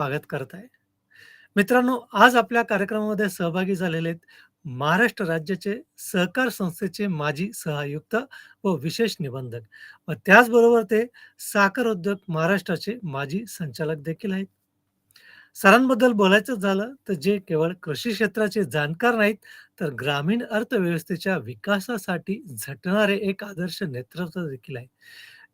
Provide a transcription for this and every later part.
स्वागत करत आहे. मित्रांनो, आज आपल्या कार्यक्रमामध्ये सहभागी झालेले आहेत महाराष्ट्र राज्याचे सहकार संस्थेचे माजी सहआयुक्त व विशेष निबंधक व त्याचबरोबर ते साखर उद्योग महाराष्ट्राचे माजी संचालक देखील आहेत. सरांबद्दल बोलायचं झालं तर जे केवळ कृषी क्षेत्राचे जाणकार नाहीत, तर ग्रामीण अर्थव्यवस्थेच्या विकासासाठी झटणारे एक आदर्श नेतृत्व देखील आहे.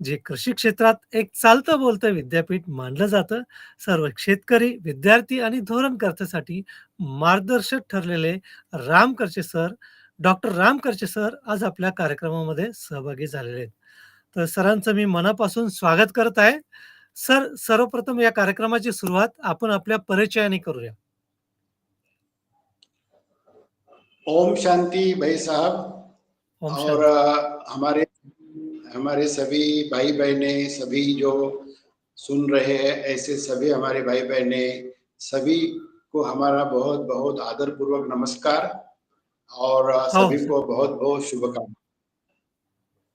जे कृषी क्षेत्रात एक चालतं-बोलतं विद्यापीठ मानलं जातं. सर्व शेतकरी, विद्यार्थी आणि धोरणकर्त्यासाठी मार्गदर्शक ठरलेले राम करचे सर, डॉक्टर राम करचे सर आज आपल्या कार्यक्रमामध्ये सहभागी झालेले आहेत. तर सरांचं मी मनापासून स्वागत करत आहे. सर, सर्वप्रथम या कार्यक्रमाची सुरुवात आपण आपल्या परिचयाने करूया. ओम शांति भाई साहब ओम और हमारे हमारे सभी भाई बहनें सभी जो सुन रहे हैं ऐसे सभी हमारे भाई बहनें सभी को हमारा बहुत बहुत आदर पूर्वक नमस्कार और हो, सभी. को बहुत बहुत शुभकामना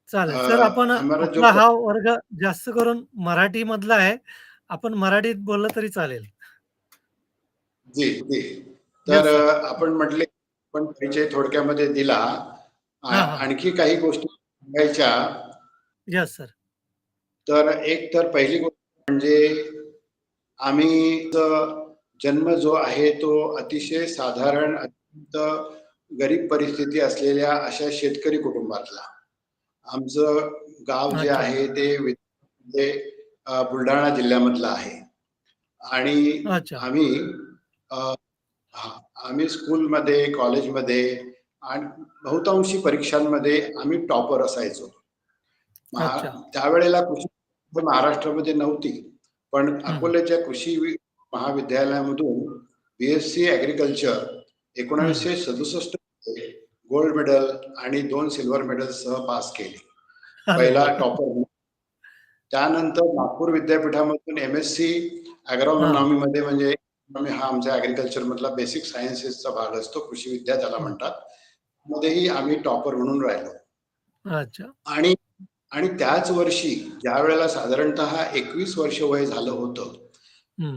चालेल. सर आपण आपला हा वर्ग जास्त करून मराठीमधला आहे. आपण मराठीत बोललं तरी चालेल. जी, जी. तर आपण म्हटले पण परिचय थोडक्यामध्ये दिला. आणखी काही गोष्टी सांगायच्या येस सर. तर एक तर पहिली गोष्ट म्हणजे आम्ही जन्म जो आहे तो अतिशय साधारण अत्यंत गरीब परिस्थिती असलेल्या अशा शेतकरी कुटुंबातला. आमचं गाव जे. आहे ते बुलढाणा जिल्ह्यामधलं आहे. आणि. आम्ही आम्ही स्कूलमध्ये, कॉलेजमध्ये आणि बहुतांशी परीक्षांमध्ये आम्ही टॉपर असायचो. त्यावेळेला कृषी महाराष्ट्रामध्ये नव्हती. पण. अकोल्याच्या कृषी महाविद्यालयामधून बी-एससी हं. 1967 मध्ये गोल्ड मेडल आणि 2 सिल्व्हर मेडल्ससह पास केली. पहिला! टॉपर त्यानंतर नागपूर विद्यापीठामधून एम-एस-सी हां. ॲग्रोनॉमीमध्ये म्हणजे एग्रोनॉमी हा आमच्या ॲग्रीकल्चरमधला बेसिक सायन्सेसचा भाग असतो. कृषी विद्या त्याला. म्हणतात. मध्येही आम्ही टॉपर म्हणून राहिलो. अच्छा. आणि आणि त्याच वर्षी ज्यावेळेला साधारणतः 21 वर्ष वय झालं होतं.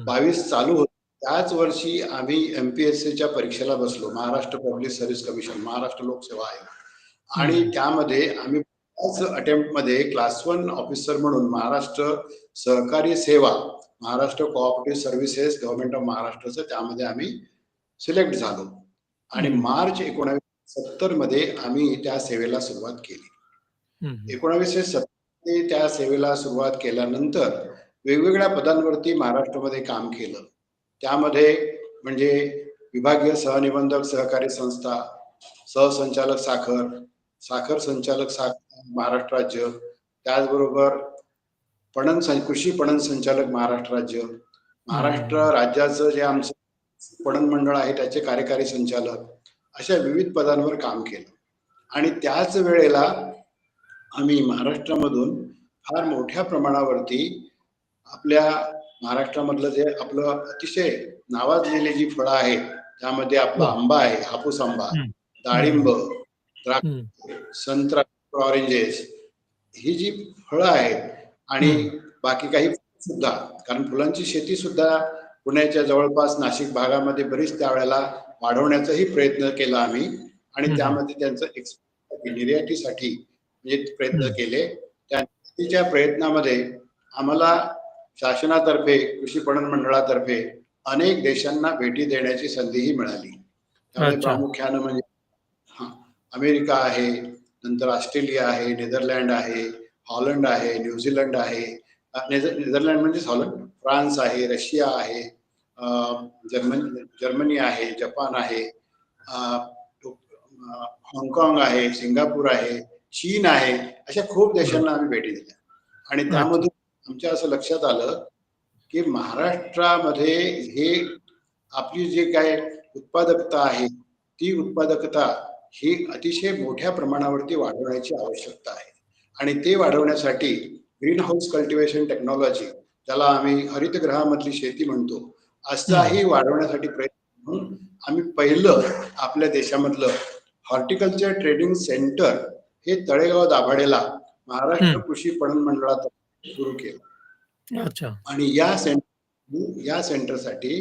22 चालू होतं. त्याच वर्षी आम्ही एम-पी-एस-सीच्या परीक्षेला बसलो. Maharashtra public service commission, Maharashtra लोकसेवा आयोग. आणि. त्यामध्ये आम्ही त्याच अटेम्प्टमध्ये क्लास 1 ऑफिसर म्हणून महाराष्ट्र सहकारी सेवा, Maharashtra cooperative services government of महाराष्ट्राचं त्यामध्ये आम्ही सिलेक्ट झालो. आणि. मार्च 1970 मध्ये आम्ही त्या सेवेला सुरुवात केली. 1970 मध्ये त्या सेवेला सुरुवात केल्यानंतर वेगवेगळ्या पदांवरती महाराष्ट्रामध्ये काम केलं. त्यामध्ये म्हणजे विभागीय सहनिबंधक सहकारी संस्था, सहसंचालक साखर, साखर संचालक सा महाराष्ट्र राज्य, त्याचबरोबर पणन कृषी पणन संचालक महाराष्ट्र राज्य, महाराष्ट्र. राज्याचं जे आमचं पणन मंडळ आहे त्याचे कार्यकारी संचालक, अशा विविध पदांवर काम केलं. आणि त्याच वेळेला आम्ही महाराष्ट्रामधून फार मोठ्या प्रमाणावरती आपल्या महाराष्ट्रामधलं जे आपलं अतिशय नावाजलेली जी फळं आहेत, त्यामध्ये आपला. आंबा आहे, हापूस आंबा, डाळिंब. द्राक्ष. संत्रा, ऑरेंजेस ही जी फळं आहेत आणि. बाकी काही सुद्धा कारण फुलांची शेती सुद्धा पुण्याच्या जवळपास नाशिक भागामध्ये बरीच त्यावेळेला वाढवण्याचाही प्रयत्न केला आम्ही आणि. त्यामध्ये त्यांचं एक्सपोर्ट निर्यातीसाठी म्हणजे प्रयत्न. केले. त्या प्रयत्नामध्ये आम्हाला शासनातर्फे, कृषी पणन मंडळातर्फे अनेक देशांना भेटी देण्याची संधीही मिळाली. प्रामुख्यानं म्हणजे अमेरिका आहे, नंतर ऑस्ट्रेलिया आहे, नेदरलँड आहे, हॉलंड आहे, न्यूझीलंड आहे. नेदरलँड म्हणजेच हॉलंड, फ्रान्स आहे, रशिया आहे, जर्मनी जर्मनी आहे, जपान आहे, हाँगकाँग आहे, सिंगापूर आहे, चीन आहे. अशा खूप. देशांना आम्ही भेटी दिल्या. आणि. त्यामधून आमच्या असं लक्षात आलं, की महाराष्ट्रामध्ये हे आपली जी काही उत्पादकता आहे, ती उत्पादकता ही अतिशय मोठ्या प्रमाणावरती वाढवण्याची आवश्यकता आहे. आणि ते वाढवण्यासाठी ग्रीन हाऊस कल्टिव्हेशन टेक्नॉलॉजी ज्याला आम्ही हरितगृहामधली शेती म्हणतो. असाही वाढवण्यासाठी प्रयत्न म्हणून आम्ही पहिलं आपल्या देशामधलं हॉर्टिकल्चर ट्रेनिंग सेंटर हे तळेगाव दाभाडेला महाराष्ट्र. कृषी पणन मंडळातर्फे सुरू केलं. आणि या सें या सेंटरसाठी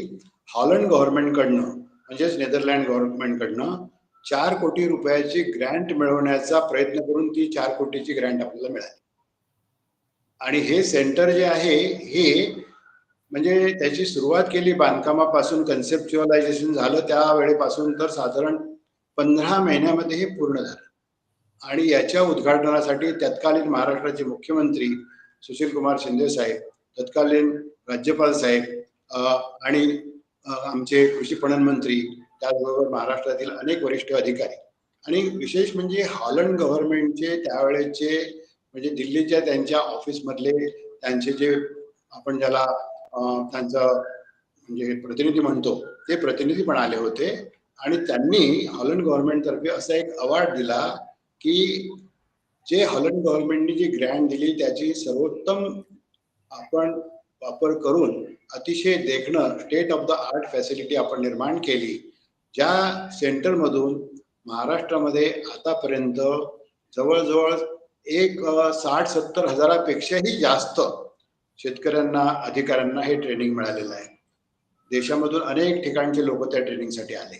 हॉलंड गव्हर्नमेंटकडनं म्हणजेच नेदरलँड गव्हर्नमेंटकडनं चार कोटी रुपयाची ग्रँट मिळवण्याचा प्रयत्न करून ती चार कोटीची ग्रँट आपल्याला मिळाली आणि हे सेंटर जे आहे हे म्हणजे त्याची सुरुवात केली बांधकामापासून कन्सेप्च्युअलायझेशन झालं त्यावेळेपासून तर साधारण पंधरा महिन्यामध्ये हे पूर्ण झालं आणि याच्या उद्घाटनासाठी तत्कालीन महाराष्ट्राचे मुख्यमंत्री सुशील कुमार शिंदे साहेब तत्कालीन राज्यपाल साहेब आणि आमचे कृषी पणन मंत्री त्याचबरोबर महाराष्ट्रातील अनेक वरिष्ठ अधिकारी. आणि विशेष म्हणजे हॉलंड गव्हर्नमेंटचे त्यावेळेचे म्हणजे दिल्लीच्या त्यांच्या ऑफिसमधले त्यांचे जे आपण ज्याला त्यांचं म्हणजे प्रतिनिधी म्हणतो ते प्रतिनिधी पण आले होते. आणि त्यांनी हॉलंड गव्हर्नमेंटतर्फे असा एक अवॉर्ड दिला की जे हॉलंड गव्हर्नमेंटनी जी ग्रँट दिली त्याची सर्वोत्तम आपण वापर करून अतिशय देखणं state of the art facility आपण निर्माण केली. ज्या सेंटरमधून महाराष्ट्रामध्ये आतापर्यंत जवळजवळ एक साठ सत्तर हजारापेक्षाही जास्त शेतकऱ्यांना अधिकाऱ्यांना हे ट्रेनिंग मिळालेलं आहे. देशामधून अनेक ठिकाणचे लोक त्या ट्रेनिंगसाठी आले.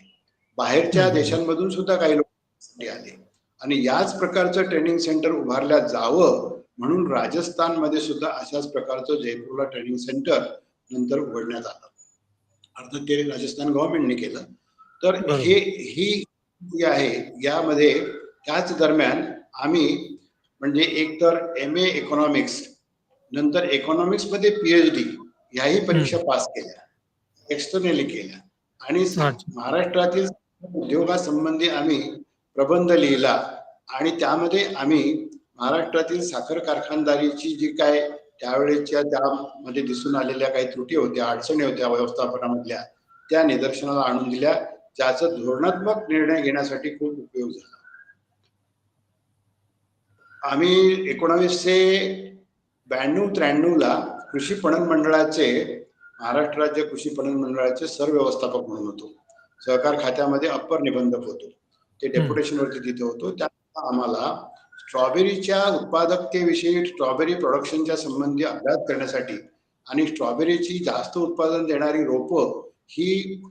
बाहेरच्या. देशांमधून सुद्धा काही लोक आले. आणि याच प्रकारचं ट्रेनिंग सेंटर उभारल्या जावं म्हणून राजस्थानमध्ये सुद्धा अशाच प्रकारचं जयपूरला ट्रेनिंग सेंटर नंतर उघडण्यात आलं. अर्थात ते राजस्थान गव्हर्नमेंटने केलं. तर. हे ही जी आहे यामध्ये त्याच दरम्यान आम्ही म्हणजे एकतर एम ए इकॉनॉमिक्स नंतर economics मध्ये पीएच डी याही परीक्षा पास केल्या. एक्सटर्नली केल्या. आणि. महाराष्ट्रातील उद्योगासंबंधी आम्ही प्रबंध लिहिला. आणि त्यामध्ये आम्ही महाराष्ट्रातील साखर कारखानदारीची जी काय त्यावेळेच्या त्यामध्ये दिसून आलेल्या काही त्रुटी होत्या अडचणी होत्या व्यवस्थापनामधल्या त्या निदर्शनाला आणून दिल्या. ज्याचा धोरणात्मक निर्णय घेण्यासाठी खूप उपयोग झाला. आम्ही एकोणावीसशे ब्याण्णव त्र्याण्णव ला कृषी पणन मंडळाचे महाराष्ट्र राज्य कृषी पणन मंडळाचे सरव्यवस्थापक म्हणून होतो. सहकार खात्यामध्ये अप्पर निबंधक होतो. ते डेप्युटेशन वरती तिथे होतो त्यात आम्हाला स्ट्रॉबेरीच्या उत्पादकतेविषयी स्ट्रॉबेरी प्रोडक्शनच्या संबंधी अभ्यास करण्यासाठी आणि स्ट्रॉबेरीची जास्त उत्पादन देणारी रोपं ही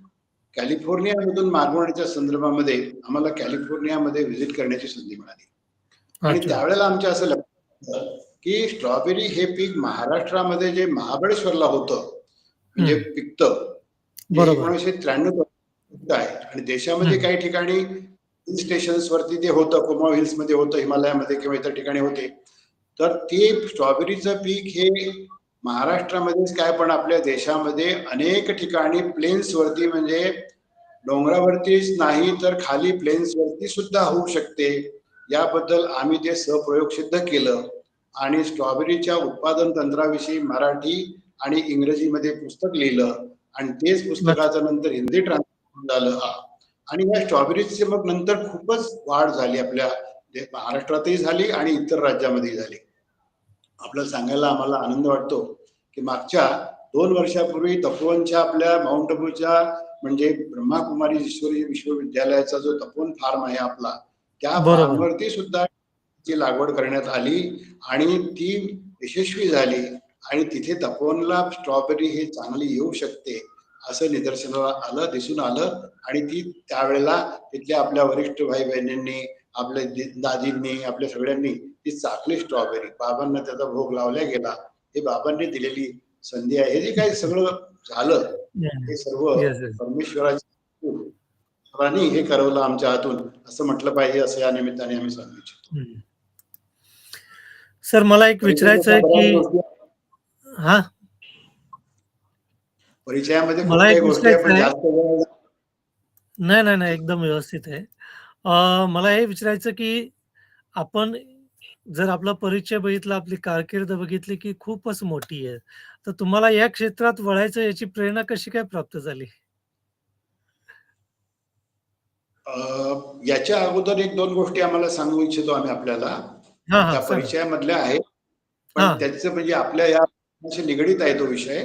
कॅलिफोर्नियामधून मागवण्याच्या संदर्भामध्ये आम्हाला कॅलिफोर्नियामध्ये व्हिजिट करण्याची संधी मिळाली आणि त्यावेळेला आमच्या असं लक्षात की स्ट्रॉबेरी हे पीक महाराष्ट्रामध्ये जे महाबळेश्वरला होतं म्हणजे. पिकतं. एकोणीसशे त्र्याण्णव आहे आणि देशामध्ये. काही ठिकाणी हिल स्टेशन्स वरती ते होतं कोमा हिल्समध्ये होतं हिमालयामध्ये किंवा इतर ठिकाणी होते तर ते स्ट्रॉबेरीचं पीक हे महाराष्ट्रामध्येच काय पण आपल्या देशामध्ये अनेक ठिकाणी प्लेन्स वरती म्हणजे डोंगरावरतीच नाही तर खाली प्लेन्सवरती सुद्धा होऊ शकते. याबद्दल आम्ही ते सहप्रयोग सिद्ध केलं. आणि स्ट्रॉबेरीच्या उत्पादन तंत्राविषयी मराठी आणि इंग्रजीमध्ये पुस्तक लिहिलं. आणि तेच पुस्तकाचं नंतर हिंदी ट्रान्सलेशन झालं. हा. आणि या स्ट्रॉबेरीची मग नंतर खूपच वाढ झाली आपल्या महाराष्ट्रातही झाली आणि इतर राज्यामध्येही झाली. आपलं सांगायला आम्हाला आनंद वाटतो की मागच्या दोन वर्षापूर्वी तपोवनच्या आपल्या माउंट आबूच्या म्हणजे ब्रह्माकुमारी ईश्वरी विश्वविद्यालयाचा जो तपोवन फार्म आहे आपला त्या. फार्मवरती सुद्धा ची लागवड करण्यात आली आणि ती यशस्वी झाली. आणि तिथे तपोवनला स्ट्रॉबेरी हे चांगली येऊ शकते. असं निदर्शनाला आलं दिसून आलं. आणि ती त्यावेळेला तिथल्या आपल्या वरिष्ठ भाई बहिणींनी आपल्या दि- दाजींनी आपल्या सगळ्यांनी ती चाकली स्ट्रॉबेरी बाबांना त्याचा भोग लावला गेला. हे बाबांनी दिलेली संधी आहे. हे जे काही सगळं झालं. हे सर्व. परमेश्वराची हे करवलं आमच्या हातून. असं म्हटलं पाहिजे असं या निमित्ताने आम्ही सांगू इच्छितो. सर मला एक विचारायचं आहे की हा? परिचयामध्ये मला एक नाही नाही नाही एकदम व्यवस्थित आहे. मला हे विचारायचं की आपण जर आपला परिचय बघितला आपली कारकीर्द बघितली की खूपच मोठी आहे तर तुम्हाला या क्षेत्रात वळायचं याची प्रेरणा कशी काय प्राप्त झाली? याच्या अगोदर एक दोन गोष्टी आम्हाला सांगू इच्छितो आम्ही आपल्याला. त्या. परिचयामधल्या आहेत. पण त्याचं म्हणजे आपल्या या निगडीत आहे तो विषय.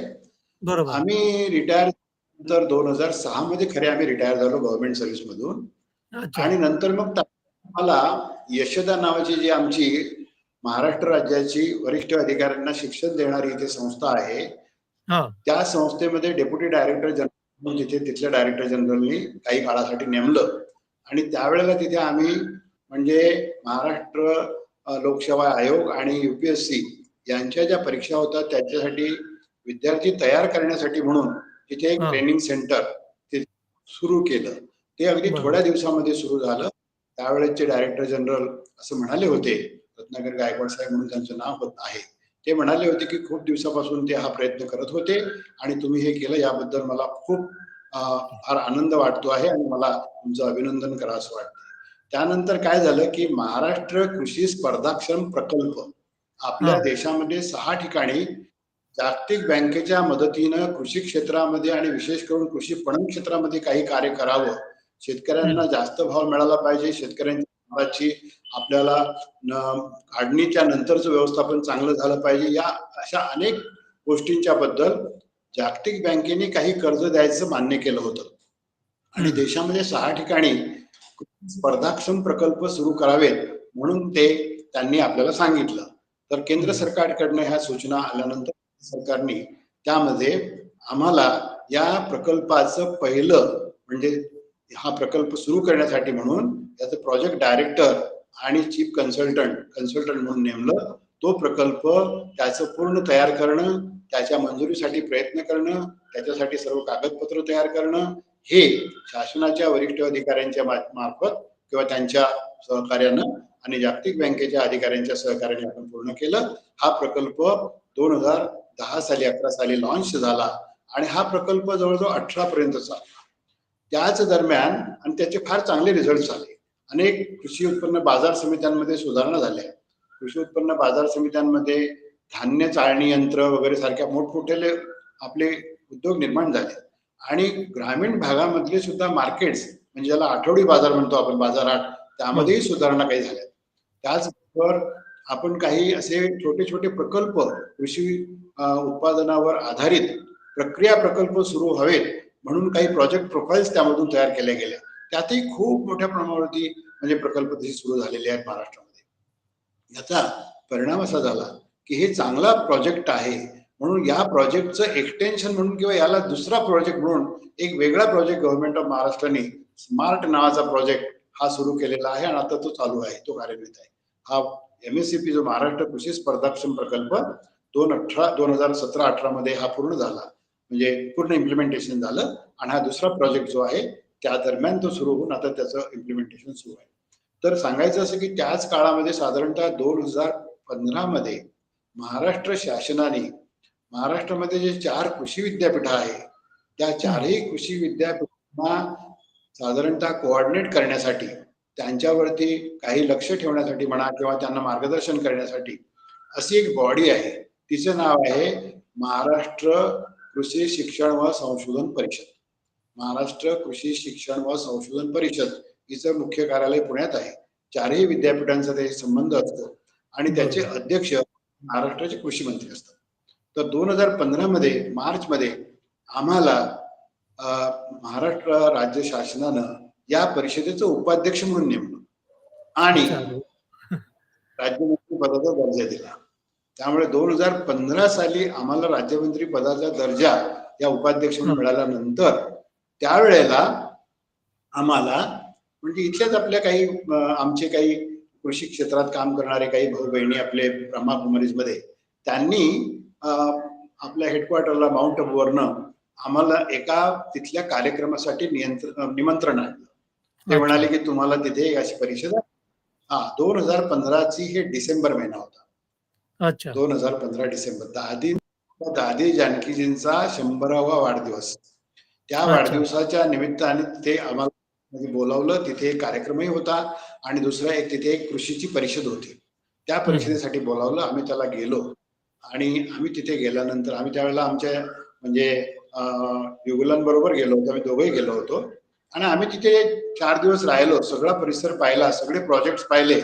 बरोबर. आम्ही रिटायर नंतर दोन हजार सहा मध्ये खरे आम्ही रिटायर झालो गव्हर्नमेंट सर्व्हिस मधून. आणि नंतर मग मला यशदा नावाची जी आमची महाराष्ट्र राज्याची वरिष्ठ अधिकाऱ्यांना शिक्षण देणारी इथे संस्था आहे हां. त्या संस्थेमध्ये डेप्युटी डायरेक्टर जनरल म्हणून तिथे तिथल्या डायरेक्टर जनरलनी काही काळासाठी नेमलं. आणि त्यावेळेला तिथे आम्ही म्हणजे महाराष्ट्र लोकसेवा आयोग आणि युपीएससी यांच्या ज्या परीक्षा होतात त्याच्यासाठी विद्यार्थी तयार करण्यासाठी म्हणून तिथे एक. ट्रेनिंग सेंटर ते सुरू केलं ते अगदी. थोड्या दिवसामध्ये सुरू झालं त्यावेळेचे डायरेक्टर जनरल असं म्हणाले होते रत्नाकर गायकवाड साहेब म्हणून त्यांचं नाव होत आहे ते म्हणाले होते की खूप दिवसापासून ते हा प्रयत्न करत होते आणि तुम्ही हे केलं याबद्दल मला खूप फार आनंद वाटतो आहे आणि मला तुमचं अभिनंदन करावंसं वाटतं त्यानंतर काय झालं की महाराष्ट्र कृषी स्पर्धाक्षम प्रकल्प आपल्या. देशामध्ये सहा ठिकाणी जागतिक बँकेच्या मदतीनं कृषी क्षेत्रामध्ये आणि विशेष करून कृषी पणन क्षेत्रामध्ये काही कार्य करावं. शेतकऱ्यांना जास्त भाव मिळाला पाहिजे. शेतकऱ्यांच्या मालाची आपल्याला काढणीच्या नंतरचं व्यवस्थापन चांगलं झालं पाहिजे. या अशा अनेक गोष्टींच्या बद्दल जागतिक बँकेने काही कर्ज द्यायचं मान्य केलं होतं. आणि. देशामध्ये सहा ठिकाणी स्पर्धाक्षम प्रकल्प सुरू करावेत म्हणून ते त्यांनी आपल्याला सांगितलं. तर केंद्र. सरकारकडनं ह्या सूचना आल्यानंतर सरकारने त्यामध्ये आम्हाला या प्रकल्पाचं पहिलं म्हणजे हा प्रकल्प सुरू करण्यासाठी म्हणून त्याचं प्रोजेक्ट डायरेक्टर आणि चीफ कन्सल्टंट कन्सल्टंट म्हणून नेमलं तो प्रकल्प त्याचं पूर्ण तयार करणं त्याच्या मंजुरीसाठी प्रयत्न करणं त्याच्यासाठी सर्व कागदपत्र तयार करणं हे शासनाच्या वरिष्ठ अधिकाऱ्यांच्या मार्फत किंवा त्यांच्या सहकार्यानं आणि जागतिक बँकेच्या अधिकाऱ्यांच्या सहकार्याने आपण पूर्ण केलं. हा प्रकल्प दोन हजार दहा साली अकरा साली लॉन्च झाला आणि हा प्रकल्प जवळजवळ अठरा पर्यंत चालला त्याच दरम्यान आणि त्याचे फार चांगले रिझल्ट आले अनेक कृषी उत्पन्न बाजार समित्यांमध्ये सुधारणा झाल्या. कृषी उत्पन्न बाजार समित्यांमध्ये धान्य चाळणी यंत्र वगैरे सारख्या मोठमोठे आपले उद्योग निर्माण झाले. आणि ग्रामीण भागामधले सुद्धा मार्केट्स म्हणजे ज्याला आठवडी बाजार म्हणतो आपण बाजारात त्यामध्येही सुधारणा काही झाल्या. त्याचबरोबर आपण काही असे छोटे छोटे प्रकल्प कृषी उत्पादनावर आधारित प्रक्रिया प्रकल्प सुरू हवेत म्हणून काही प्रोजेक्ट प्रोफाईल्स त्यामधून तयार केल्या गेल्या. त्यातही खूप मोठ्या प्रमाणावरती म्हणजे प्रकल्प तसे सुरू झालेले आहेत महाराष्ट्रामध्ये. याचा परिणाम असा झाला की हे चांगला प्रोजेक्ट आहे म्हणून या प्रोजेक्टचं एक्सटेन्शन म्हणून किंवा याला दुसरा प्रोजेक्ट म्हणून एक वेगळा प्रोजेक्ट गव्हर्नमेंट ऑफ महाराष्ट्राने स्मार्ट नावाचा प्रोजेक्ट हा सुरू केलेला आहे आणि आता तो चालू आहे तो कार्यान्वित आहे. हा एमएससीपी जो महाराष्ट्र कृषी स्पर्धाक्षम प्रकल्प दोन अठरा दोन हजार सतरा अठरा मध्ये हा पूर्ण झाला. म्हणजे पूर्ण इम्प्लिमेंटेशन झालं आणि हा दुसरा प्रोजेक्ट जो आहे त्या दरम्यान तो सुरू होऊन आता त्याचं इम्प्लिमेंटेशन सुरू आहे. तर सांगायचं असं की त्याच काळामध्ये साधारणतः दोन हजार पंधरा मध्ये महाराष्ट्र शासनाने महाराष्ट्रामध्ये जे चार कृषी विद्यापीठ आहे त्या चारही कृषी विद्यापीठांना साधारणतः कोऑर्डिनेट करण्यासाठी त्यांच्यावरती काही लक्ष ठेवण्यासाठी म्हणा किंवा त्यांना मार्गदर्शन करण्यासाठी अशी एक बॉडी आहे. तिचं नाव आहे महाराष्ट्र कृषी शिक्षण व संशोधन परिषद. महाराष्ट्र कृषी शिक्षण व संशोधन परिषद हिचं मुख्य कार्यालय पुण्यात आहे. चारही विद्यापीठांचा ते संबंध असतो आणि त्याचे अध्यक्ष महाराष्ट्राचे कृषी मंत्री असतात. तर दोन हजार पंधरा मध्ये मार्च मध्ये आम्हाला महाराष्ट्र राज्य शासनानं या परिषदेचं उपाध्यक्ष म्हणून नेमलं आणि. राज्यमंत्री पदाचा दर्जा दिला. त्यामुळे दोन हजार पंधरा साली आम्हाला राज्यमंत्री पदाचा दर्जा या उपाध्यक्ष म्हणून मिळाल्यानंतर त्यावेळेला आम्हाला म्हणजे इथल्याच आपल्या काही आमचे काही कृषी क्षेत्रात काम करणारे काही भाऊ बहिणी आपले ब्रह्माकुमारीजमध्ये त्यांनी आपल्या हेडक्वार्टरला माउंट आबूवरनं आम्हाला एका तिथल्या कार्यक्रमासाठी नियंत्रण निमंत्रण आणलं ते. म्हणाले की तुम्हाला तिथे एक अशी परिषद आहे. हा दोन हजार पंधराची हे डिसेंबर महिना होता. अच्छा. दोन हजार पंधरा डिसेंबर. दादी दादी जानकीजींचा शंभरावा वाढदिवस. त्या. वाढदिवसाच्या निमित्ताने तिथे आम्हाला म्हणजे बोलावलं तिथे एक कार्यक्रमही होता आणि दुसरा एक तिथे एक कृषीची परिषद होती. त्या परिषदेसाठी बोलावलं आम्ही त्याला गेलो. आणि आम्ही तिथे गेल्यानंतर आम्ही त्यावेळेला आमच्या म्हणजे युगुलांबरोबर गेलो होतो. आम्ही दोघंही गेलो होतो. आणि आम्ही तिथे चार दिवस राहिलो सगळा परिसर पाहिला सगळे प्रोजेक्ट पाहिले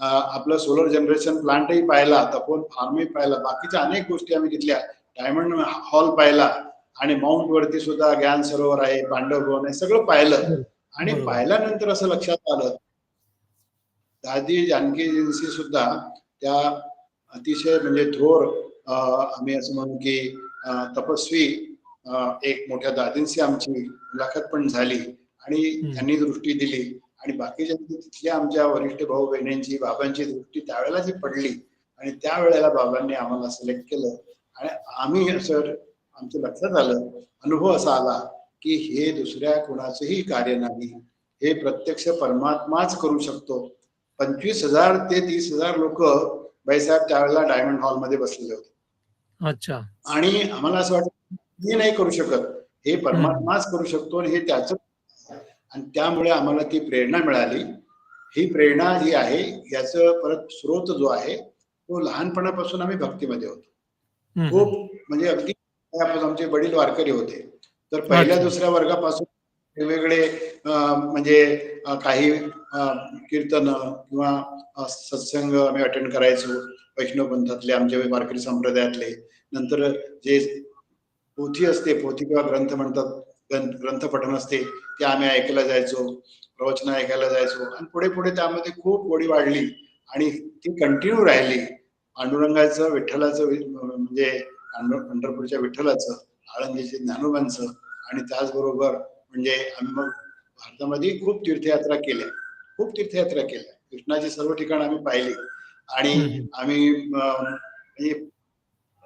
आपलं सोलर जनरेशन प्लांटही पाहिला तपोन फार्मही पाहिला बाकीच्या अनेक गोष्टी आम्ही तिथल्या डायमंड हॉल पाहिला आणि माउंट वरती सुद्धा ज्ञान सरोवर आहे पांडव भवन आहे सगळं पाहिलं आणि. पाहिल्यानंतर असं लक्षात आलं दादी जानकीजींशी सुद्धा त्या अतिशय म्हणजे थोर आम्ही असं म्हणू की तपस्वी एक मोठ्या दादींशी आमची मुलाखत पण झाली आणि. त्यांनी दृष्टी दिली. आणि बाकीच्या तिथल्या आमच्या वरिष्ठ भाऊ बहिणींची बाबांची दृष्टी त्यावेळेला जी पडली आणि त्यावेळेला बाबांनी आम्हाला सिलेक्ट केलं. आणि आम्ही सर आमच्या लक्षात आलं अनुभव असा आला की हे दुसऱ्या कुणाचंही कार्य नाही. हे प्रत्यक्ष परमात्माच करू शकतो. पंचवीस हजार ते तीस हजार लोक बाईसाहेब त्यावेळेला डायमंड हॉलमध्ये बसलेले होते. अच्छा. आणि आम्हाला असं वाटतं मी नाही करू शकत. हे परमात्माच करू शकतो आणि हे त्याच आणि त्यामुळे आम्हाला ती प्रेरणा मिळाली. ही प्रेरणा जी आहे याचं परत स्रोत जो आहे तो लहानपणापासून आम्ही भक्तीमध्ये होतो. खूप. म्हणजे अगदी आमचे वडील वारकरी होते. तर पहिल्या. दुसऱ्या वर्गापासून वेगवेगळे म्हणजे काही कीर्तन किंवा सत्संग आम्ही अटेंड करायचो. वैष्णव पंथातले आमच्या वारकरी संप्रदायातले. नंतर जे पोथी असते पोथी किंवा ग्रंथ म्हणतात ग्रंथ पठण असते ते आम्ही ऐकायला जायचो प्रवचन ऐकायला जायचो आणि पुढे पुढे त्यामध्ये खूप गोडी वाढली आणि ती कंटिन्यू राहिली. पांडुरंगाचं विठ्ठलाचं म्हणजे पांढर- पंढरपूरच्या विठ्ठलाचं आळंदीचे ज्ञानोबांचं आणि त्याचबरोबर म्हणजे आम्ही मग भारतामध्ये खूप तीर्थयात्रा केल्या. खूप तीर्थयात्रा केल्या. कृष्णाची सर्व ठिकाण आम्ही पाहिली. आणि. आम्ही म्हणजे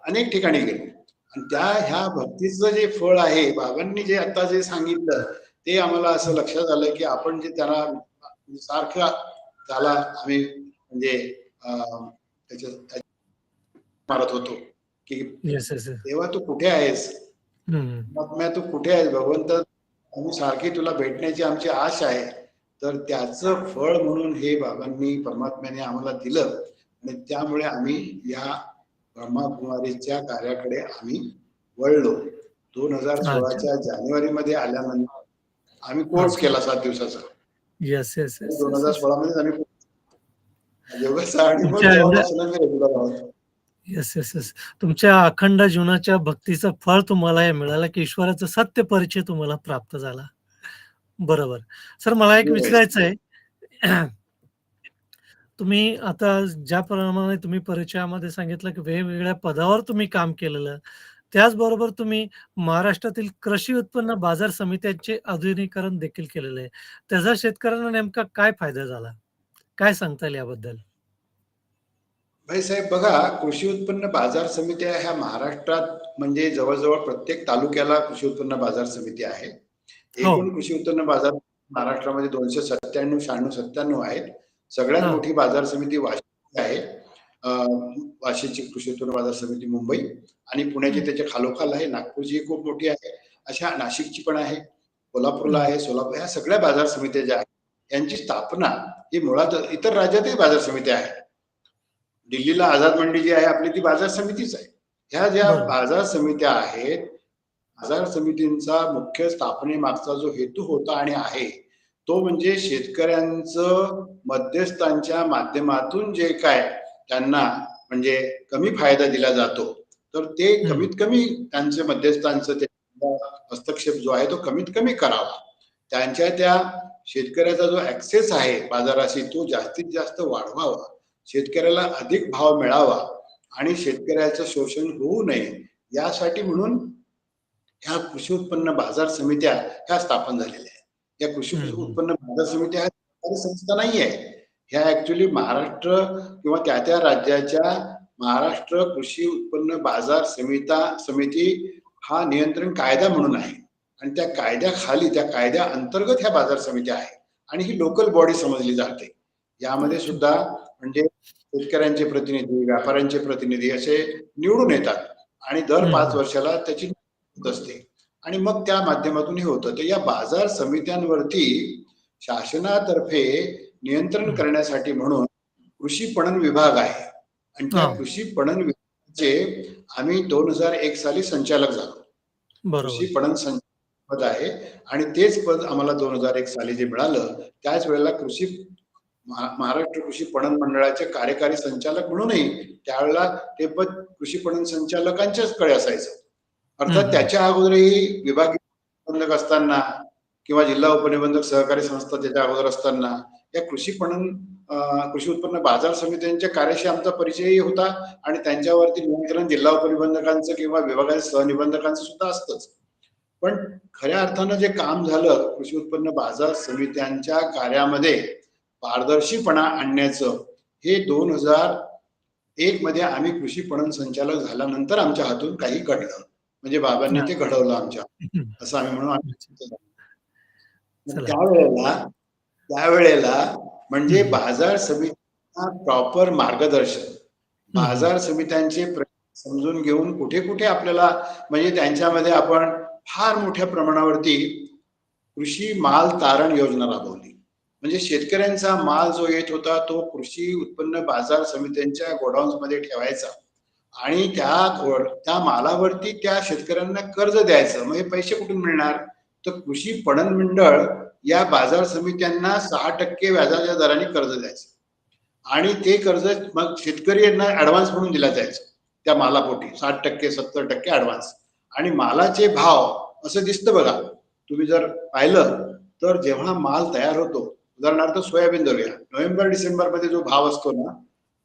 अनेक ठिकाणी गेलो. आणि त्या ह्या भक्तीचं जे फळ आहे बाबांनी जे आता जे सांगितलं ते आम्हाला असं लक्षात आलं की आपण जे त्यांना सारखं त्याला आम्ही म्हणजे त्याच्या मारत होतो. की. देवा तू कुठे आहेस. परमात्म्या तू कुठे आहेस? भगवंत आम्ही सारखी तुला भेटण्याची आमची आश आहे. तर त्याचं फळ म्हणून हे बाबांनी परमात्म्याने आम्हाला दिलं. आणि त्यामुळे आम्ही या ब्रह्माकुमारीच्या कार्याकडे आम्ही वळलो. दोन हजार. सोळाच्या जानेवारी मध्ये आल्यानंतर आम्ही कोर्स केला सात दिवसाचा. येस येस येस दोन हजार. सोळा मध्ये आम्ही येस येस येस तुमच्या अखंड जीवनाच्या भक्तीचं फळ तुम्हाला हे मिळालं की ईश्वराचा सत्य परिचय तुम्हाला प्राप्त झाला. बरोबर. सर मला एक. विचारायचं आहे तुम्ही आता ज्याप्रमाणे तुम्ही परिचयामध्ये सांगितलं की वेगवेगळ्या पदावर तुम्ही काम केलेलं त्याचबरोबर तुम्ही महाराष्ट्रातील कृषी उत्पन्न बाजार समित्यांचे आधुनिकीकरण देखील केलेलं आहे. त्याचा शेतकऱ्यांना नेमका काय फायदा झाला? काय सांगता येईल याबद्दल? भाई साहेब बघा कृषी उत्पन्न बाजार समित्या ह्या महाराष्ट्रात म्हणजे जवळजवळ प्रत्येक तालुक्याला कृषी उत्पन्न बाजार समिती आहे. हो. एकूण कृषी उत्पन्न बाजार महाराष्ट्रामध्ये दोनशे सत्त्याण्णव शहाण्णव सत्त्याण्णव आहेत. सगळ्यात. मोठी बाजार समिती वाशी आहे. वाशीची कृषी उत्पन्न बाजार समिती मुंबई आणि पुण्याची त्याच्या खालोखाल आहे. नागपूरची खूप मोठी आहे. अशा नाशिकची पण आहे. कोल्हापूरला आहे सोलापूर ह्या सगळ्या बाजार समित्या ज्या आहेत यांची स्थापना ही मुळात इतर राज्यातही बाजार समित्या आहेत. दिल्लीला आझाद मंडी जी आहे आपली ती बाजार समितीच आहे. ह्या ज्या. बाजार समित्या आहेत बाजार समितींचा मुख्य स्थापनेमागचा जो हेतू होता आणि आहे तो म्हणजे शेतकऱ्यांचं मध्यस्थांच्या माध्यमातून जे काय त्यांना म्हणजे कमी फायदा दिला जातो तर ते. कमीत कमी त्यांचे मध्यस्थांचं ते हस्तक्षेप जो आहे तो कमीत कमी करावा. त्यांच्या त्या शेतकऱ्याचा जो ऍक्सेस आहे बाजाराशी तो जास्तीत जास्त वाढवावा. शेतकऱ्याला अधिक भाव मिळावा आणि शेतकऱ्याचं शोषण होऊ नये यासाठी म्हणून ह्या कृषी उत्पन्न बाजार समित्या ह्या स्थापन झालेल्या या कृषी. उत्पन्न बाजार समित्या ह्या सरकारी संस्था नाही आहे. ह्या ऍक्च्युली महाराष्ट्र किंवा त्या त्या राज्याच्या महाराष्ट्र कृषी उत्पन्न बाजार समिता समिती हा नियंत्रण कायदा म्हणून आहे. आणि त्या कायद्याखाली त्या कायद्या अंतर्गत ह्या बाजार समित्या आहेत आणि ही लोकल बॉडी समजली जाते. यामध्ये सुद्धा म्हणजे शेतकऱ्यांचे प्रतिनिधी व्यापाऱ्यांचे प्रतिनिधी असे निवडून येतात. आणि दर. पाच वर्षाला त्याची असते. आणि मग त्या माध्यमातून हे होतं. तर या बाजार समित्यांवरती शासनातर्फे नियंत्रण. करण्यासाठी म्हणून कृषी पणन विभाग आहे. आणि त्या. कृषी पणन विभागाचे आम्ही दोन हजार एक साली संचालक झालो. कृषी पणन संचालक पद आहे. आणि तेच पद आम्हाला दोन हजार एक साली जे मिळालं त्याच वेळेला कृषी महा- महाराष्ट्र कृषी पणन मंडळाचे कार्यकारी संचालक म्हणूनही त्यावेळेला ते पद कृषी पणन संचालकांच्याच कडे असायचं. अर्थात. त्याच्या अगोदरही विभागीय निबंधक असताना किंवा जिल्हा उपनिबंधक सहकारी संस्था त्याच्या अगोदर असताना या कृषी पणन कृषी उत्पन्न बाजार समित्यांच्या कार्याशी आमचा परिचयही होता आणि त्यांच्यावरती नियंत्रण जिल्हा उपनिबंधकांचं किंवा विभागाच्या सहनिबंधकांचं सुद्धा असतंच पण खऱ्या अर्थानं जे काम झालं कृषी उत्पन्न बाजार समित्यांच्या कार्यामध्ये पारदर्शीपणा आणण्याचं हे दोन हजार एक मध्ये आम्ही कृषी पणन संचालक झाल्यानंतर आमच्या हातून काही घडलं म्हणजे बाबांनी ते घडवलं आमच्या. असं आम्ही म्हणून आम्ही. त्यावेळेला त्यावेळेला म्हणजे. बाजार समित्यांना प्रॉपर मार्गदर्शन बाजार समित्यांचे समजून घेऊन कुठे कुठे आपल्याला म्हणजे त्यांच्यामध्ये आपण फार मोठ्या प्रमाणावरती कृषी माल तारण योजना राबवली. म्हणजे शेतकऱ्यांचा माल जो येत होता तो कृषी उत्पन्न बाजार समित्यांच्या गोडाऊन्समध्ये ठेवायचा. आणि त्या त्या मालावरती त्या शेतकऱ्यांना कर्ज द्यायचं. मग हे पैसे कुठून मिळणार? तर कृषी पणन मंडळ या बाजार समित्यांना सहा टक्के व्याजाच्या दराने कर्ज द्यायचं. आणि ते कर्ज मग शेतकरी यांना ऍडव्हान्स म्हणून दिला जायचं. त्या मालापोटी साठ टक्के सत्तर टक्के ऍडव्हान्स आणि मालाचे भाव असं दिसतं बघा. तुम्ही जर पाहिलं तर जेव्हा माल तयार होतो उदाहरणार्थ सोयाबीन धरूया. नोव्हेंबर डिसेंबरमध्ये जो भाव असतो ना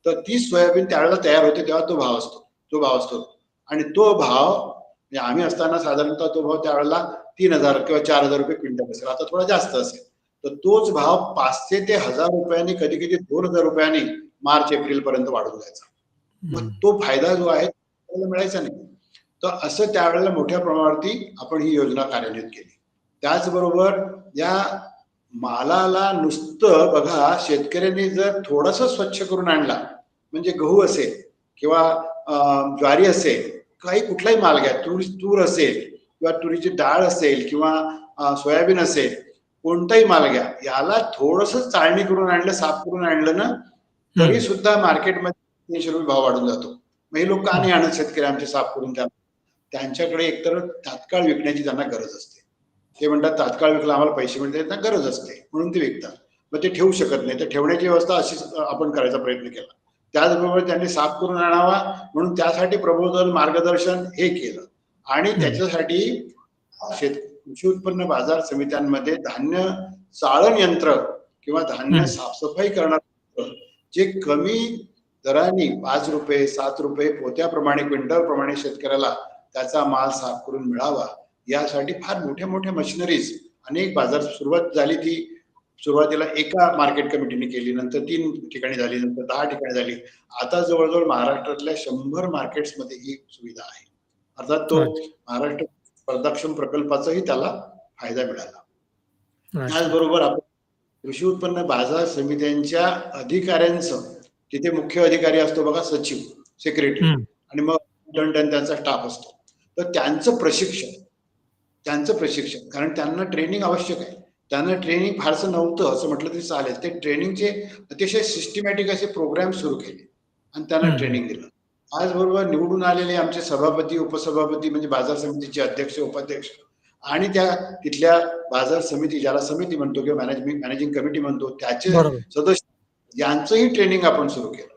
तर ती सोयाबीन त्यावेळेला तयार होते तेव्हा तो भाव असतो. तो भाव असतो. आणि तो भाव म्हणजे आम्ही असताना साधारणतः तो भाव त्यावेळेला तीन हजार किंवा चार हजार रुपये क्विंटल असेल. आता थोडा जास्त असेल. तर तोच भाव पाचशे ते हजार रुपयांनी कधी कधी दोन हजार रुपयांनी मार्च एप्रिल पर्यंत वाढून जायचा मग तो फायदा जो आहे मिळायचा नाही. तर असं त्यावेळेला मोठ्या प्रमाणावरती आपण ही योजना कार्यान्वित केली. त्याचबरोबर या मालाला नुसतं बघा शेतकऱ्यांनी जर थोडस स्वच्छ करून आणला म्हणजे गहू असेल किंवा ज्वारी असेल काही कुठलाही माल घ्या तूर तूर असेल किंवा तुरीची डाळ असेल किंवा सोयाबीन असेल कोणताही माल घ्या याला थोडस चाळणी करून आणलं साफ करून आणलं ना तरी सुद्धा मार्केटमध्ये तीनशे रुपये भाव वाढून जातो. मग हे लोक का नाही आणत शेतकरी आमचे साफ करून त्या त्यांच्याकडे एकतर तात्काळ विकण्याची त्यांना गरज असते. ते म्हणतात तात्काळ विकला आम्हाला पैसे मिळते त्यांना गरज असते. म्हणून ते विकतात. मग ते ठेवू शकत नाही. तर ठेवण्याची व्यवस्था अशीच आपण करायचा प्रयत्न केला. त्याचबरोबर त्यांनी साफ करून आणावा म्हणून त्यासाठी प्रबोधन मार्गदर्शन हे केलं. आणि. त्याच्यासाठी शेत कृषी उत्पन्न बाजार समित्यांमध्ये धान्य चाळण यंत्र किंवा धान्य. साफसफाई करणार जे कमी दराने पाच रुपये सात रुपये पोत्याप्रमाणे क्विंटल प्रमाणे शेतकऱ्याला त्याचा माल साफ करून मिळावा. यासाठी फार मोठ्या मोठ्या मशिनरीज अनेक बाजार सुरुवात झाली ती. सुरुवातीला एका मार्केट कमिटीने केली नंतर तीन ठिकाणी झाली नंतर दहा ठिकाणी झाली. आता जवळजवळ महाराष्ट्रातल्या शंभर मार्केट्समध्ये ही सुविधा आहे. अर्थात तो महाराष्ट्र स्पर्धाक्षम प्रकल्पाचाही त्याला फायदा मिळाला. त्याचबरोबर आपण कृषी उत्पन्न बाजार समित्यांच्या अधिकाऱ्यांचं तिथे मुख्य अधिकारी असतो बघा सचिव सेक्रेटरी. आणि मग त्यांचा स्टाफ असतो. तर त्यांचं प्रशिक्षण त्यांचं प्रशिक्षण कारण त्यांना ट्रेनिंग आवश्यक आहे. त्यांना ट्रेनिंग फारसं नव्हतं असं म्हटलं तरी चालेल. ते ट्रेनिंगचे अतिशय सिस्टमॅटिक असे प्रोग्राम सुरू केले आणि त्यांना. ट्रेनिंग दिलं. त्याचबरोबर निवडून आलेले आमचे सभापती उपसभापती म्हणजे बाजार समितीचे अध्यक्ष उपाध्यक्ष आणि त्या तिथल्या बाजार समिती ज्याला समिती म्हणतो किंवा मॅनेजमेंट मॅनेजिंग कमिटी म्हणतो त्याचे सदस्य यांचंही ट्रेनिंग आपण सुरू केलं.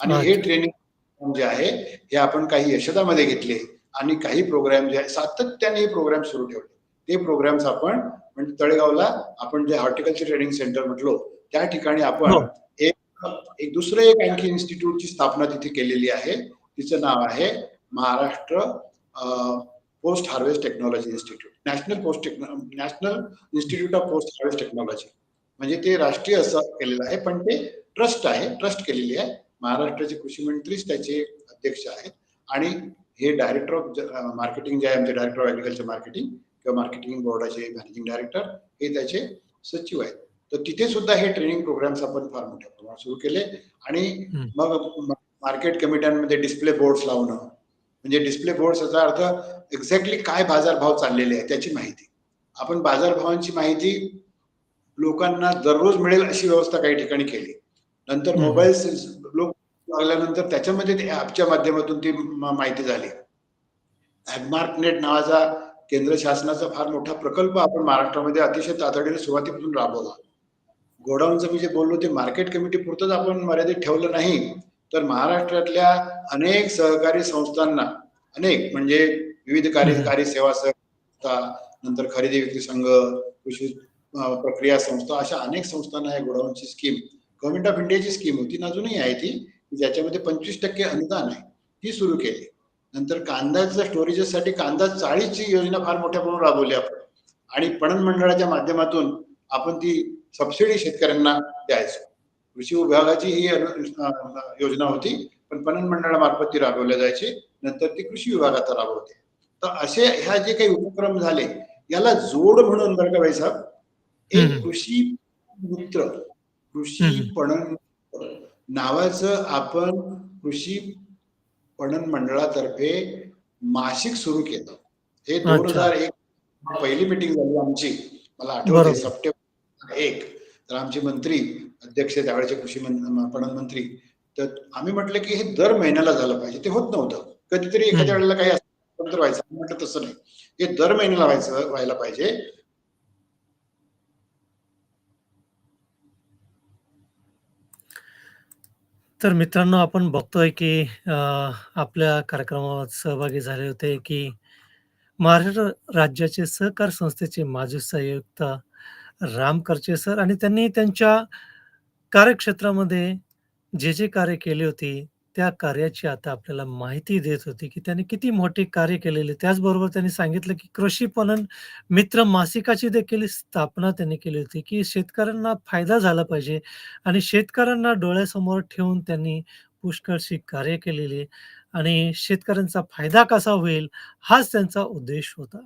आणि हे. ट्रेनिंग जे आहे हे आपण काही यशदामध्ये घेतले. आणि काही प्रोग्राम जे आहे सातत्याने हे प्रोग्राम सुरू ठेवले. ते प्रोग्राम्स आपण म्हणजे तळेगावला आपण जे हॉर्टिकल्चर ट्रेनिंग सेंटर म्हटलो त्या ठिकाणी आपण हो. एक एक दुसरं एक आणखी इन्स्टिट्यूटची स्थापना तिथे केलेली आहे. तिचं नाव आहे Maharashtra post harvest technology institute national post national institute of post harvest technology म्हणजे ते राष्ट्रीय असं केलेलं आहे पण ते ट्रस्ट आहे ट्रस्ट केलेली आहे. महाराष्ट्राचे कृषी मंत्रीच त्याचे अध्यक्ष आहेत. आणि हे डायरेक्टर ऑफ मार्केटिंग जे आहे आमचे डायरेक्टर ऑफ ऍग्रिकल्चर मार्केटिंग किंवा मार्केटिंग बोर्डाचे मॅनेजिंग डायरेक्टर हे त्याचे सचिव आहेत. तर तिथे सुद्धा हे ट्रेनिंग प्रोग्राम्स आपण फार मोठ्या प्रमाणात सुरू केले. आणि. मग मार्केट कमिट्यांमध्ये डिस्प्ले बोर्ड्स लावणं. म्हणजे डिस्प्ले बोर्ड्स याचा अर्थ एक्झॅक्टली काय बाजारभाव चाललेले आहे त्याची माहिती. आपण बाजारभावांची माहिती लोकांना दररोज मिळेल अशी व्यवस्था काही ठिकाणी केली. नंतर. मोबाईल लोक लागल्यानंतर त्याच्यामध्ये ते ऍपच्या माध्यमातून ती माहिती झाली. ऍडमार्क नेट नावाचा केंद्र शासनाचा फार मोठा प्रकल्प आपण महाराष्ट्रामध्ये अतिशय तातडीने सुरुवातीपासून राबवला. गोडाऊनचं मी जे बोललो ते मार्केट कमिटी पुरतच आपण मर्यादित ठेवलं नाही तर महाराष्ट्रातल्या अनेक सहकारी संस्थांना अनेक म्हणजे विविध. कार्यकारी सेवा संस्था नंतर खरेदी विक्री संघ कृषी प्रक्रिया संस्था अशा अनेक संस्थांना या गोडाऊनची स्कीम गव्हर्नमेंट ऑफ इंडियाची स्कीम होती अजूनही आहे ती. ज्याच्यामध्ये पंचवीस टक्के अनुदान आहे ती सुरू केली. नंतर कांद्याच्या स्टोरेजेससाठी कांदा चाळीची योजना फार मोठ्या प्रमाणावर राबवली आपण. आणि पणन मंडळाच्या माध्यमातून आपण ती सबसिडी शेतकऱ्यांना द्यायचो. कृषी विभागाची ही योजना होती पण पणन मंडळामार्फत ती राबवल्या जायची. नंतर ती कृषी विभागात राबवते तर असे ह्या जे काही उपक्रम झाले याला जोड म्हणून बरं का भाई साहेब. एक कृषी मित्र कृषी. पणन नावाचं आपण कृषी पणन मंडळातर्फे मासिक सुरू केलं. हे दोन. हजार एक पहिली मिटिंग झाली आमची. मला. आठवते सप्टेंबर एक. तर आमचे मंत्री अध्यक्ष त्यावेळेचे कृषी पणन मंत्री. तर आम्ही म्हटलं की हे दर महिन्याला झालं पाहिजे. ते होत नव्हतं. कधीतरी एखाद्या. वेळेला काही व्हायचं. म्हटलं तसं नाही. हे दर महिन्याला व्हायचं व्हायला पाहिजे. तर मित्रांनो आपण बघतोय की अ, आपल्या कार्यक्रमात सहभागी झाले होते की महाराष्ट्र राज्याचे सहकार संस्थेचे माजी संयुक्त राम करचे सर आणि त्यांनी त्यांच्या कार्यक्षेत्रामध्ये जे जे कार्य केली होती त्या कार्याची आता आपल्याला माहिती देत होती की त्यांनी किती मोठे कार्य केलेले. त्याचबरोबर त्यांनी सांगितलं की कृषी पणन मित्र मासिकाची देखील स्थापना त्यांनी केली होती की शेतकऱ्यांना फायदा झाला पाहिजे आणि शेतकऱ्यांना डोळ्यासमोर ठेवून त्यांनी पुष्कळशी कार्य केलेली आणि शेतकऱ्यांचा फायदा कसा होईल हाच त्यांचा उद्देश होता.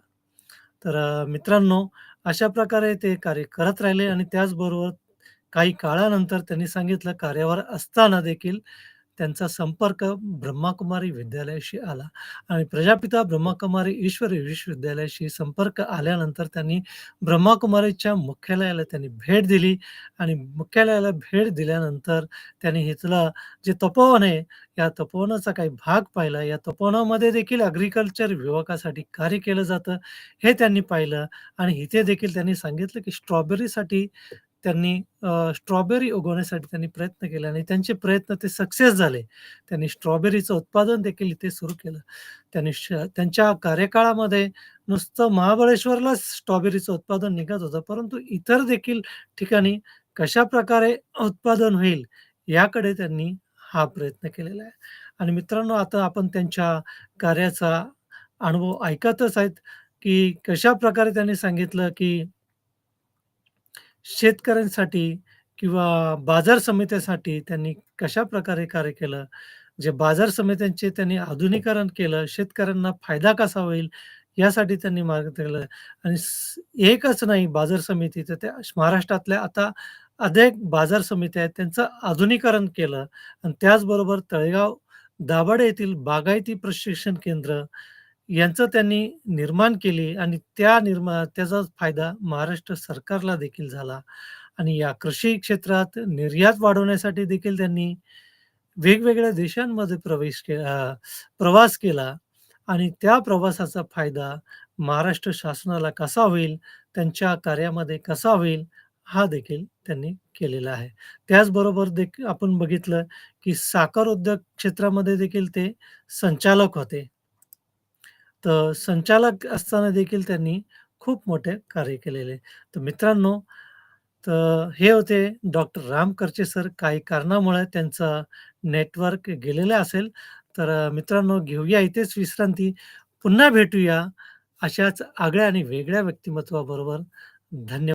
तर मित्रांनो अशा प्रकारे ते कार्य करत राहिले आणि त्याचबरोबर काही काळानंतर त्यांनी सांगितलं कार्यावर असताना देखील त्यांचा संपर्क ब्रह्माकुमारी विद्यालयाशी आला आणि प्रजापिता ब्रह्माकुमारी ईश्वरी विश्वविद्यालयाशी संपर्क आल्यानंतर त्यांनी ब्रह्माकुमारीच्या मुख्यालयाला त्यांनी भेट दिली आणि मुख्यालयाला भेट दिल्यानंतर त्यांनी इथलं जे तपोवन आहे या तपोवनाचा काही भाग पाहिला. या तपोवनामध्ये देखील अग्रिकल्चर विभागासाठी कार्य केलं जातं, हे त्यांनी पाहिलं आणि इथे देखील त्यांनी सांगितलं, की स्ट्रॉबेरीसाठी त्यांनी स्ट्रॉबेरी उगवण्यासाठी त्यांनी प्रयत्न केला आणि त्यांचे प्रयत्न ते सक्सेस झाले. त्यांनी स्ट्रॉबेरीचं उत्पादन देखील इथे सुरू केलं. त्यांनी श त्यांच्या कार्यकाळामध्ये नुसतं महाबळेश्वरलाच स्ट्रॉबेरीचं उत्पादन निघत होतं, परंतु इतर देखील ठिकाणी कशा प्रकारे उत्पादन होईल याकडे त्यांनी हा प्रयत्न केलेला आहे. आणि मित्रांनो आता आपण त्यांच्या कार्याचा अनुभव ऐकतच आहेत, की कशा प्रकारे त्यांनी सांगितलं, की शेतकऱ्यांसाठी किंवा बाजार समित्यासाठी त्यांनी कशाप्रकारे कार्य केलं. जे बाजार समित्यांचे त्यांनी आधुनिकीकरण केलं, शेतकऱ्यांना फायदा कसा होईल? यासाठी त्यांनी मार्ग केलं. आणि स एकच नाही बाजार समिती. तर त्या महाराष्ट्रातल्या आता अनेक बाजार समित्या आहेत त्यांचं आधुनिकीकरण केलं. आणि त्याचबरोबर तळेगाव दाभाडे येथील बागायती प्रशिक्षण केंद्र यांचं त्यांनी निर्माण केली आणि त्या निर्मा त्याचा फायदा महाराष्ट्र सरकारला देखील झाला आणि या कृषी क्षेत्रात निर्यात वाढवण्यासाठी देखील त्यांनी वेगवेगळ्या देशांमध्ये प्रवेश के प्रवास केला आणि त्या प्रवासाचा फायदा महाराष्ट्र शासनाला कसा होईल, त्यांच्या कार्यामध्ये कसा होईल, हा देखील त्यांनी केलेला आहे. त्याचबरोबर देख आपण बघितलं, की साखर उद्योग क्षेत्रामध्ये देखील ते संचालक होते. तर संचालक असताना देखील त्यांनी खूप मोठे कार्य केलेले. तर मित्रांनो, तर हे होते डॉक्टर राम करचे सर. काही कारणामुळे त्यांचं नेटवर्क गेलेलं असेल. तर मित्रांनो घेऊया इथेच विश्रांती. पुन्हा भेटूया अशाच आगळ्या आणि वेगळ्या व्यक्तिमत्वाबरोबर. धन्यवाद.